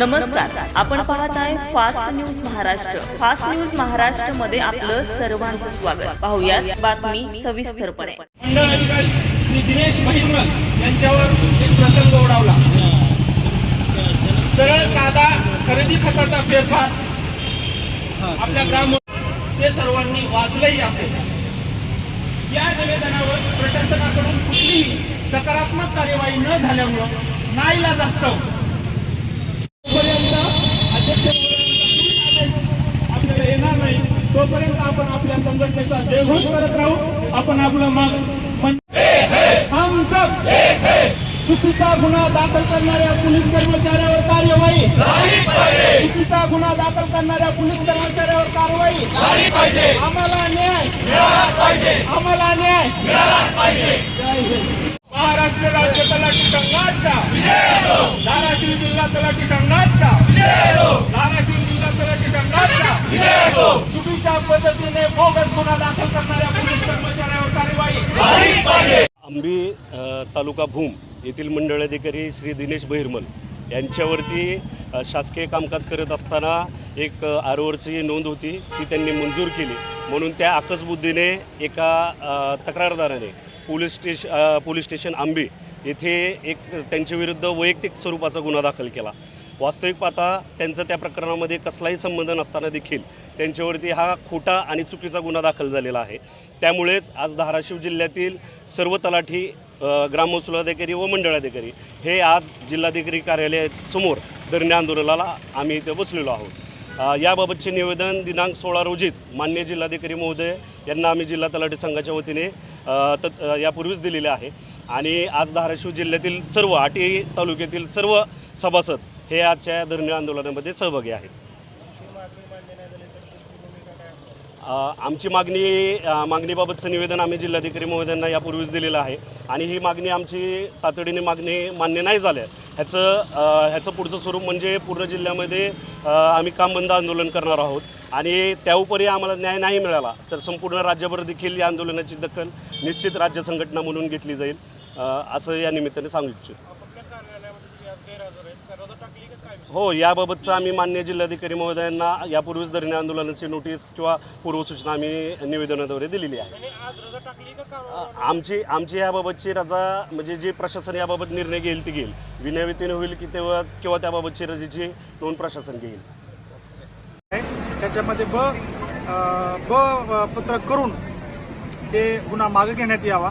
नमस्कार. आपण पाहत आहे fast news Maharashtra fast news महाराष्ट्रमध्ये आपलं सर्वांचं स्वागत. पाहुयात बातमी सविस्तरपणे. अधिकारी दिनेश महिमल यांच्यावर एक प्रसंग ओढावला सरळ साधा खरेदी खताचा फेरफार आपल्या ग्राम ते सर्वांनी वाचलंही असेल. या निवेदनावर प्रशासनाकडून कुठलीही सकारात्मक कार्यवाही न झाल्यामुळं नाईला जास्त आपण आपल्या संघटनेचा जयघोष करत राहू. आपण आपलं मग हम सब चुकीचा गुन्हा दाखल करणाऱ्या पोलीस कर्मचाऱ्यावर कार्यवाही. चुकीचा गुन्हा दाखल करणाऱ्या पोलीस कर्मचाऱ्यावर कारवाई. आम्हाला न्याय. आम्हाला न्याय जय हिंद. महाराष्ट्र राज्य तलाठी संघाचा धाराशिव जिल्हा तलाठी संघाचा धाराशिव जिल्हा तलाठी संघाचा चुकीच्या पद्धतीने बोगस गुन्हा दाखल करणाऱ्या पोलीस कर्मचाऱ्यावर कारवाई. आंबी तालुका भूम येथील मंडळाधिकारी श्री दिनेश बहिरमल यांच्यावरती शासकीय कामकाज करत असताना एक आरोवरची नोंद होती. ती त्यांनी मंजूर केली. म्हणून त्या आकसबुद्धीने एका तक्रारदाराने police station police station Ambi येथे एक त्यांच्या विरुद्ध वैयक्तिक स्वरूपाचा गुन्हा दाखल केला. वास्तविक पाहता त्यांचं त्या प्रकरणामध्ये कसलाही संबंध नसताना देखील त्यांच्यावरती हा खोटा आणि चुकीचा गुन्हा दाखल झालेला आहे. त्यामुळेच आज धाराशिव जिल्ह्यातील सर्व तलाठी अ, व मंडळाधिकारी हे आज जिल्हाधिकारी कार्यालयासमोर धरणे आंदोलनाला आम्ही इथे बसलेलो आहोत. याबाबतचे निवेदन दिनांक सोळा रोजीच मान्य जिल्हाधिकारी महोदय यांना आम्ही जिल्हा तलाठी संघाच्या वतीने तत् त यापूर्वीच दिलेले आहे. आणि आज धाराशिव जिल्ह्यातील सर्व आटी तालुक्यातील सर्व सभासद हे आजच्या धरणे आंदोलनामध्ये सहभागी आहेत. आमची मागणी मागणीबाबतचं निवेदन आम्ही जिल्हाधिकारी महोदयांना यापूर्वीच दिलेलं आहे. आणि ही मागणी आमची तातडीने मागणी मान्य नाही झाल्या. ह्याचं ह्याचं पुढचं स्वरूप म्हणजे पूर्ण जिल्ह्यामध्ये आम्ही काम बंद आंदोलन करणार आहोत. आणि त्याउपरी आम्हाला न्याय नाही मिळाला तर संपूर्ण राज्यभर देखील या आंदोलनाची दखल निश्चित राज्य संघटना म्हणून घेतली जाईल असं या निमित्ताने सांगू इच्छितो. हो याबाबतचं आम्ही मान्य जिल्हाधिकारी महोदयांना यापूर्वीच धरणे आंदोलनाची नोटीस किंवा पूर्वसूचना आम्ही निवेदनाद्वारे दिलेली आहे. आमची आमची याबाबतची रजा म्हणजे जे प्रशासन याबाबत निर्णय घेईल ती घेईल. विनयवतीने होईल की तेव्हा किंवा त्याबाबतची रजेची नोंद प्रशासन घेईल. त्याच्यामध्ये ब ब पत्रक करून ते गुन्हा मागे घेण्यात यावा.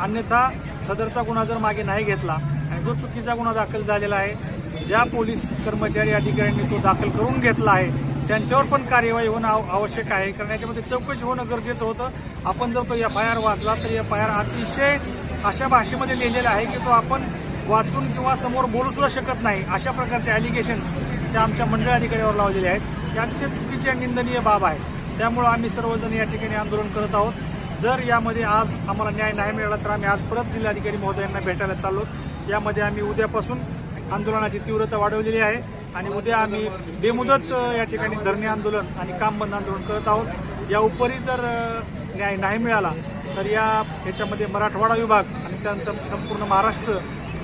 अन्यथा सदरचा गुन्हा जर मागे नाही घेतला आणि जो चुकीचा गुन्हा दाखल झालेला आहे ज्या पोलीस कर्मचारी अधिकाऱ्यांनी तो दाखल करून घेतला आहे त्यांच्यावर पण कार्यवाही होणं आव- आवश्यक आहे. कारण याच्यामध्ये चौकशी होणं गरजेचं होतं. आपण जर तो एफ आय आर वाचला तर एफ आय आर अतिशय अशा भाषेमध्ये लिहिलेला आहे की तो आपण वाचून किंवा समोर बोलू सुद्धा शकत नाही. अशा प्रकारचे ॲलिगेशन्स त्या आमच्या मंडळ अधिकाऱ्यावर लावलेले आहेत. त्यांचे अतिशय चुकीची आणि निंदनीय बाब आहे. त्यामुळं आम्ही सर्वजण या ठिकाणी आंदोलन करत आहोत. जर यामध्ये आज आम्हाला न्याय नाही मिळाला तर आम्ही आज परत जिल्हाधिकारी महोदयांना भेटायला चाललो. यामध्ये आम्ही उद्यापासून आंदोलनाची तीव्रता वाढवलेली आहे. आणि उद्या आम्ही बेमुदत या ठिकाणी धरणे आंदोलन आणि काम बंद आंदोलन करत आहोत. या उपरी जर न्याय नाही मिळाला तर या याच्यामध्ये मराठवाडा विभाग आणि त्यानंतर संपूर्ण महाराष्ट्र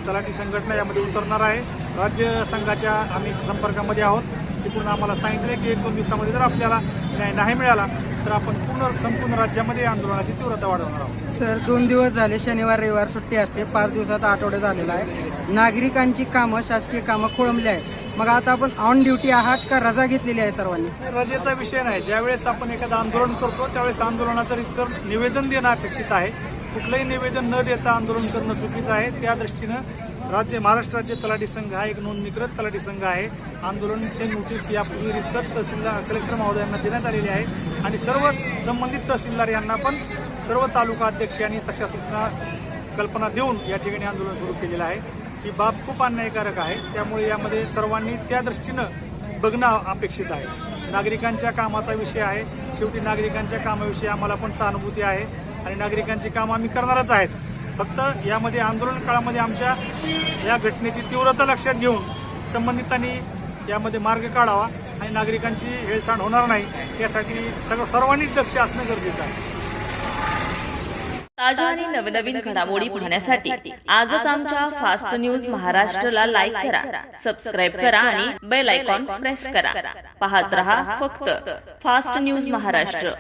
तलाठी संघटना यामध्ये उतरणार आहे. राज्य संघाच्या आम्ही संपर्कामध्ये आहोत. तिकडून आम्हाला सांगितलं की एक दोन दिवसामध्ये जर आपल्याला न्याय नाही मिळाला तर आपण पूर्ण संपूर्ण राज्यामध्ये आंदोलनाची तीव्रता वाढवणार आहोत. सर दोन दिवस झाले शनिवार रविवार सुट्टी असते. पाच दिवसाचा आठवडा झालेला आहे. नागरिकांची कामं शासकीय कामं खोळंबली आहेत. मग आता आपण ऑन ड्युटी आहात का रजा घेतलेली आहे सर्वांनी? रजेचा विषय नाही. ज्यावेळेस आपण एखादं आंदोलन करतो त्यावेळेस आंदोलनाचं रितसर निवेदन देणं अपेक्षित आहे. कुठलंही निवेदन न देता आंदोलन करणं चुकीचं आहे. त्या दृष्टीनं राज्य महाराष्ट्र राज्य तलाठी संघ हा एक नोंदणीकृत तलाठी संघ आहे. आंदोलनाची नोटीस यापूर्वी रितसर तहसीलदार कलेक्टर महोदयांना देण्यात आलेली आहे. आणि सर्व संबंधित तहसीलदार यांना पण सर्व तालुका अध्यक्ष यांनी तशा सूचना कल्पना देऊन या ठिकाणी आंदोलन सुरू केलेलं आहे. ही बाब खूप अन्यायकारक आहे. त्यामुळे यामध्ये सर्वांनी त्या दृष्टीनं बघणं अपेक्षित आहे. नागरिकांच्या कामाचा विषय आहे. शेवटी नागरिकांच्या कामाविषयी आम्हाला पण सहानुभूती आहे. आणि नागरिकांची कामं आम्ही करणारच आहेत. फक्त यामध्ये आंदोलन काळामध्ये आमच्या या घटनेची तीव्रता लक्षात घेऊन संबंधितांनी यामध्ये मार्ग काढावा आणि नागरिकांची हेळसांड होणार नाही यासाठी सगळं सर्वांनीच लक्ष असणं गरजेचं आहे. ताज्या आणि नवनवीन घडामोडी पाहण्यासाठी आजच आमच्या फास्ट न्यूज महाराष्ट्रला लाईक करा सबस्क्राईब करा आणि बेल आयकॉन प्रेस करा. पाहत रहा फक्त फास्ट न्यूज महाराष्ट्र.